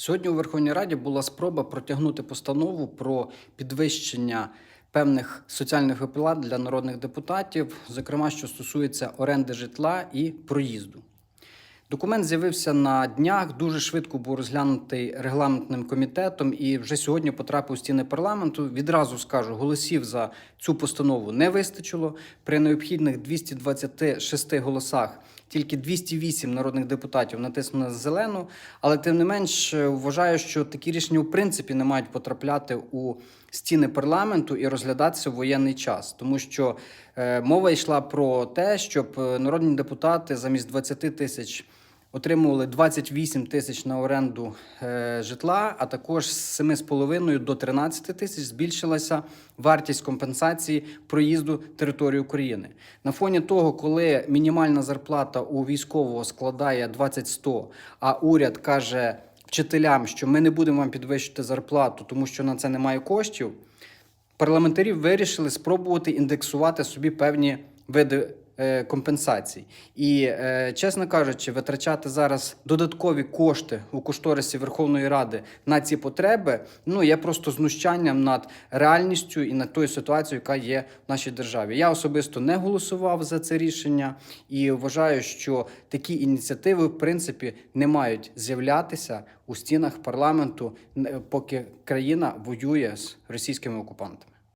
Сьогодні у Верховній Раді була спроба протягнути постанову про підвищення певних соціальних виплат для народних депутатів, зокрема, що стосується оренди житла і проїзду. Документ з'явився на днях, дуже швидко був розглянутий регламентним комітетом і вже сьогодні потрапив у стіни парламенту. Відразу скажу, голосів за цю постанову не вистачило. При необхідних 226 голосах тільки 208 народних депутатів натиснули на зелену. Але тим не менш е, вважаю, що такі рішення в принципі не мають потрапляти у стіни парламенту і розглядатися в воєнний час, тому що е, мова йшла про те, щоб е, народні депутати замість 20 тисяч отримували 28 тисяч на оренду е, житла, а також з 7,5 до 13 тисяч збільшилася вартість компенсації проїзду території України. На фоні того, коли мінімальна зарплата у військового складає 20-100, а уряд каже вчителям, що ми не будемо вам підвищити зарплату, тому що на це немає коштів. Парламентарі вирішили спробувати індексувати собі певні види компенсацій. І, е, чесно кажучи, витрачати зараз додаткові кошти у кошторисі Верховної Ради на ці потреби ну є просто знущанням над реальністю і над тою ситуацією, яка є в нашій державі. Я особисто не голосував за це рішення і вважаю, що такі ініціативи, в принципі, не мають з'являтися у стінах парламенту, е, поки країна воює з російськими окупантами.